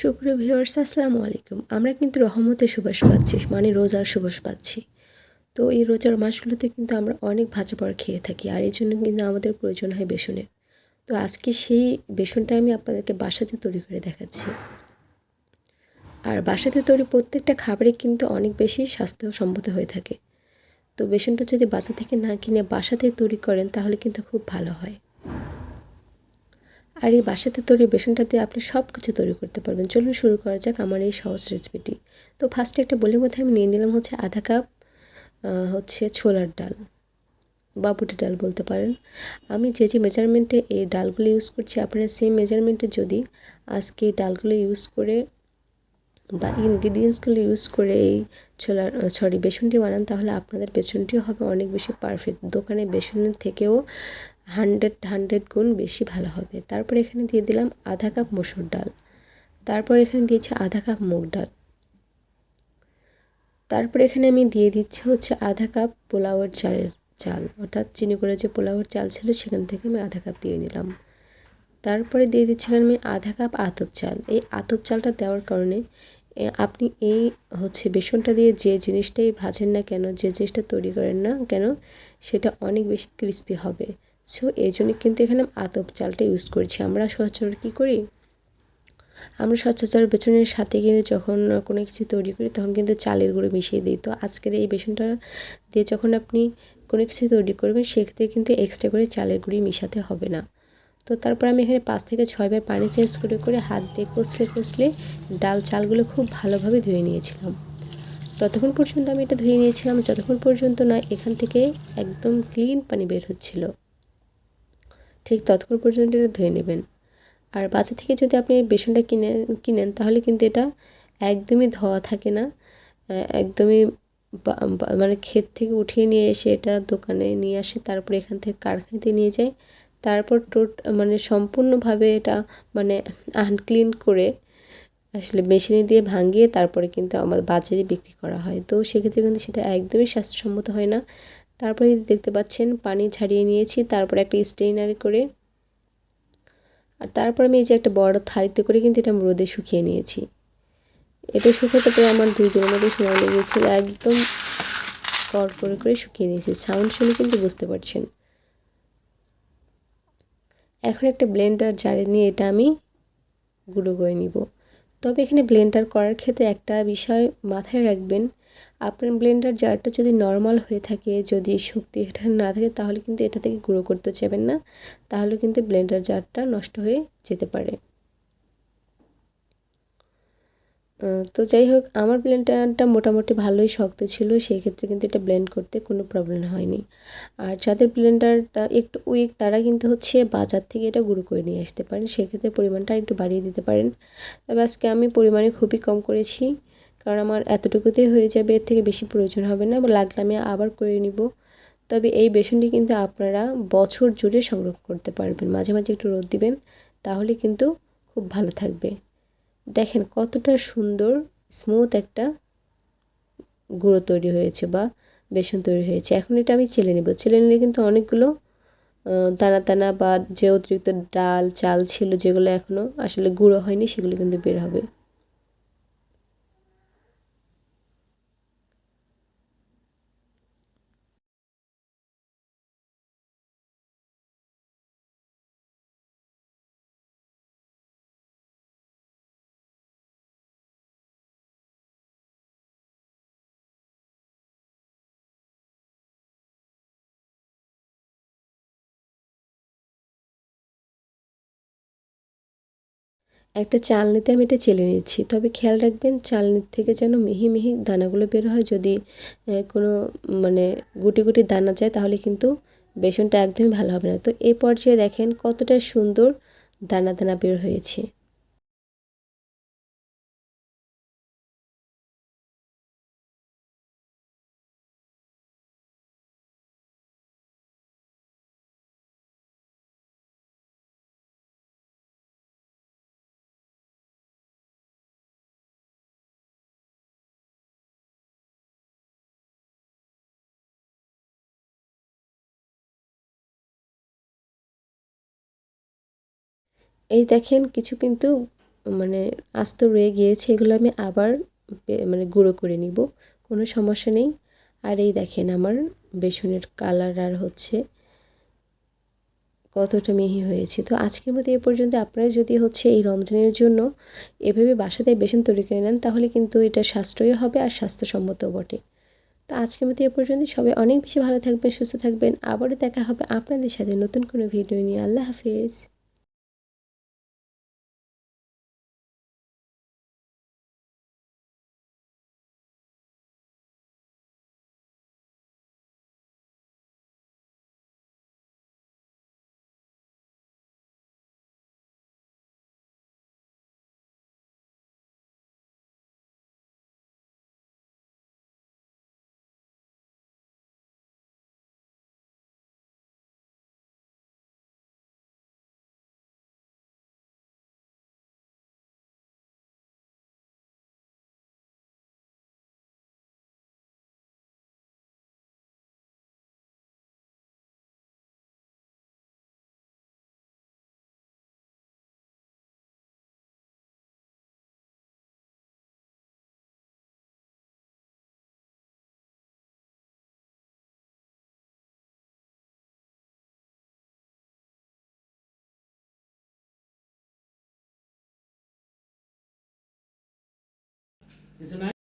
সুপ্রিয় ভিউয়ার্স, আসসালামু আলাইকুম। আমরা কিন্তু রহমতে সুবাস পাচ্ছি মানে রোজার সুবাস পাচ্ছি। তো এই রোজার মাসগুলোতে কিন্তু আমরা অনেক ভাজা পড়া খেয়ে থাকি, আর এই জন্য কিন্তু আমাদের প্রয়োজন হয় বেসনের। তো আজকে সেই বেসনটা আমি আপনাদেরকে বাসাতে তৈরি করে দেখাচ্ছি। আর বাসাতে তৈরি প্রত্যেকটা খাবারে কিন্তু অনেক বেশি স্বাস্থ্যসম্মত হয়ে থাকে। তো বেসনটা যদি বাসা থেকে না কিনে বাসাতে তৈরি করেন, তাহলে কিন্তু খুব ভালো হয়। আর এই বাসাতে তৈরি বেসনটা দিয়ে আপনি সব কিছু তৈরি করতে পারবেন। চলুন শুরু করা যাক আমার এই সহজ রেসিপিটি তো ফার্স্টে একটা বলের মধ্যে আমি নিয়ে নিলাম হচ্ছে আধা কাপ হচ্ছে ছোলার ডাল বা বুটের ডাল বলতে পারেন। আমি যে যে মেজারমেন্টে এই ডালগুলো ইউজ করছি, আপনারা সেম মেজারমেন্টে যদি আজকে এই ডালগুলো ইউজ করে বা ইনগ্রিডিয়েন্টসগুলো ইউজ করে এই ছোলার সরি বেসনটি বানান, তাহলে আপনাদের বেসনটিও হবে অনেক বেশি পারফেক্ট দোকানে বেসনের থেকেও হান্ড্রেড হান্ড্রেড গুণ বেশি ভালো হবে। তারপর এখানে দিয়ে দিলাম আধা কাপ মসুর ডাল। তারপর এখানে দিয়েছি আধা কাপ মুগ ডাল। তারপর এখানে আমি দিয়ে দিচ্ছি হচ্ছে আধা কাপ পোলাওয়ের চালের চাল। অর্থাৎ চিনি করে যে পোলাওয়ের চাল ছিল সেখান থেকে আমি আধা কাপ দিয়ে নিলাম। তারপরে দিয়ে দিচ্ছিলাম আমি আধা কাপ আতপ চাল। এই আতপ চালটা দেওয়ার কারণে আপনি এই হচ্ছে বেসনটা দিয়ে যে জিনিসটাই ভাজেন না কেন, যে জিনিসটা তৈরি করেন না কেন, সেটা অনেক বেশি ক্রিস্পি হবে। সো এই জন্য কিন্তু এখানে আতপ চালটা ইউজ করছি। আমরা সচরাচর কী করি? আমরা সচরাচর বেসনের সাথে কিন্তু যখন কোনো কিছু তৈরি করি, তখন কিন্তু চালের গুঁড়ো মিশিয়ে দিই। তো আজকের এই বেসনটা দিয়ে যখন আপনি কোনো কিছু তৈরি করবেন, সেক্ষেত্রে কিন্তু এক্সট্রা করে চালের গুঁড়ি মিশাতে হবে না। তো তারপর আমি এখানে পাঁচ থেকে ছয়বার পানি চেঞ্জ করে করে হাত দিয়ে কষলে কষলে ডাল চালগুলো খুব ভালোভাবে ধুয়ে নিয়েছিলাম। ততক্ষণ পর্যন্ত আমি এটা ধুয়ে নিয়েছিলাম, যতক্ষণ পর্যন্ত না এখান থেকে একদম ক্লিন পানি বের হচ্ছিল। ঠিক ততক্ষণ পর্যন্ত এটা ধুয়ে নেবেন। আর বাজার থেকে যদি আপনি বেসনটা কিনে, কিনেন, তাহলে কিন্তু এটা একদমই ধোয়া থাকে না। একদমই মানে ক্ষেত থেকে উঠিয়ে নিয়ে এসে এটা দোকানে নিয়ে আসে, তারপর এখান থেকে কারখানাতে নিয়ে যায়। তারপর টোট মানে সম্পূর্ণভাবে এটা মানে আনক্লিন করে আসলে মেশিনে দিয়ে ভাঙিয়ে তারপরে কিন্তু আমার বাজারে বিক্রি করা হয়। তো সেক্ষেত্রে কিন্তু সেটা একদমই স্বাস্থ্যসম্মত হয় না। তারপরে দেখতে পাচ্ছেন পানি ছাড়িয়ে নিয়েছি, তারপর একটা স্ট্রেনারে করে। আর তারপর আমি এই যে একটা বড় থালিতে করে কিন্তু এটা রোদে শুকিয়ে নিয়েছি। এটা শুকাতে পরে আমার দুই দিনের মধ্যে সময় লেগেছিল একদম কর করে করে শুকিয়ে নিয়েছি। সাউন্ড শুনে কিন্তু বুঝতে পারছেন। এখন একটা ব্লেন্ডার জারে নিয়ে এটা আমি গুঁড়ো করে নিব। তবে এখানে ব্লেন্ডার করার ক্ষেত্রে একটা বিষয় মাথায় রাখবেন আপনার ব্লেন্ডার জারটা যদি নর্মাল হয়ে থাকে, যদি শক্তি এটা না থাকে, তাহলে কিন্তু এটা থেকে গুঁড়ো করতে চাইবেন না। তাহলে কিন্তু ব্লেন্ডার জারটা নষ্ট হয়ে যেতে পারে। তো যাই হোক, আমার ব্লেন্ডারটা মোটামুটি ভালোই শক্ত ছিল, সেই ক্ষেত্রে কিন্তু এটা ব্লেন্ড করতে কোনো প্রবলেম হয়নি। আর যাদের ব্লেন্ডারটা একটু উইক, তারা কিন্তু হচ্ছে বাজার থেকে এটা গুঁড়ো করে নিয়ে আসতে পারেন। সেক্ষেত্রে পরিমাণটা একটু বাড়িয়ে দিতে পারেন। তবে আজকে আমি পরিমাণে খুবই কম করেছি। কারণ আমার এতটুকুতেই হয়ে যাবে, এর থেকে বেশি প্রয়োজন হবে না, লাগলে আমি আবার করে নিব। তবে এই বেসনটি কিন্তু আপনারা বছর জুড়ে সংগ্রহ করতে পারবেন। মাঝে মাঝে একটু রোদ দিবেন, তাহলে কিন্তু খুব ভালো থাকবে। দেখেন কতটা সুন্দর স্মুথ একটা গুঁড়ো তৈরি হয়েছে বা বেসন তৈরি হয়েছে। এখন এটা আমি চেলে নেব। চেলে নিলে কিন্তু অনেকগুলো দানা দানা বা যে অতিরিক্ত ডাল, চাল ছিল যেগুলো এখনও আসলে গুঁড়ো হয়নি, সেগুলো কিন্তু বের হবে। একটা চালনিতে আমি এটা চেলে নিচ্ছি তবে খেয়াল রাখবেন, চালনির থেকে যেন মিহি মিহি দানাগুলো বের হয়, যদি কোনো মানে গুটি গুটি দানা যায়, তাহলে কিন্তু বেসনটা একদমই ভালো হবে না। তো এই পর্যায়ে দেখেন কতটা সুন্দর দানা দানা বের হয়েছে। এই দেখেন কিছু কিন্তু মানে আস্ত রয়ে গিয়েছে, এগুলো আমি আবার মানে গুঁড়ো করে নিব, কোনো সমস্যা নেই। আর এই দেখেন আমার বেসনের কালার আর হচ্ছে কতটা মিহি হয়েছে। তো আজকের মতো এ পর্যন্ত। আপনারা যদি হচ্ছে এই রমজানের জন্য এভাবে বাসাতে বেসন তৈরি করে নেন, তাহলে কিন্তু এটা সাশ্রয়ী হবে আর স্বাস্থ্যসম্মত বটে। তো আজকের মতো এ পর্যন্ত। সবাই অনেক বেশি ভালো থাকবেন, সুস্থ থাকবেন। আবারও দেখা হবে আপনাদের সাথে নতুন কোনো ভিডিও নিয়ে। আল্লাহ হাফিজ। কিছু নাই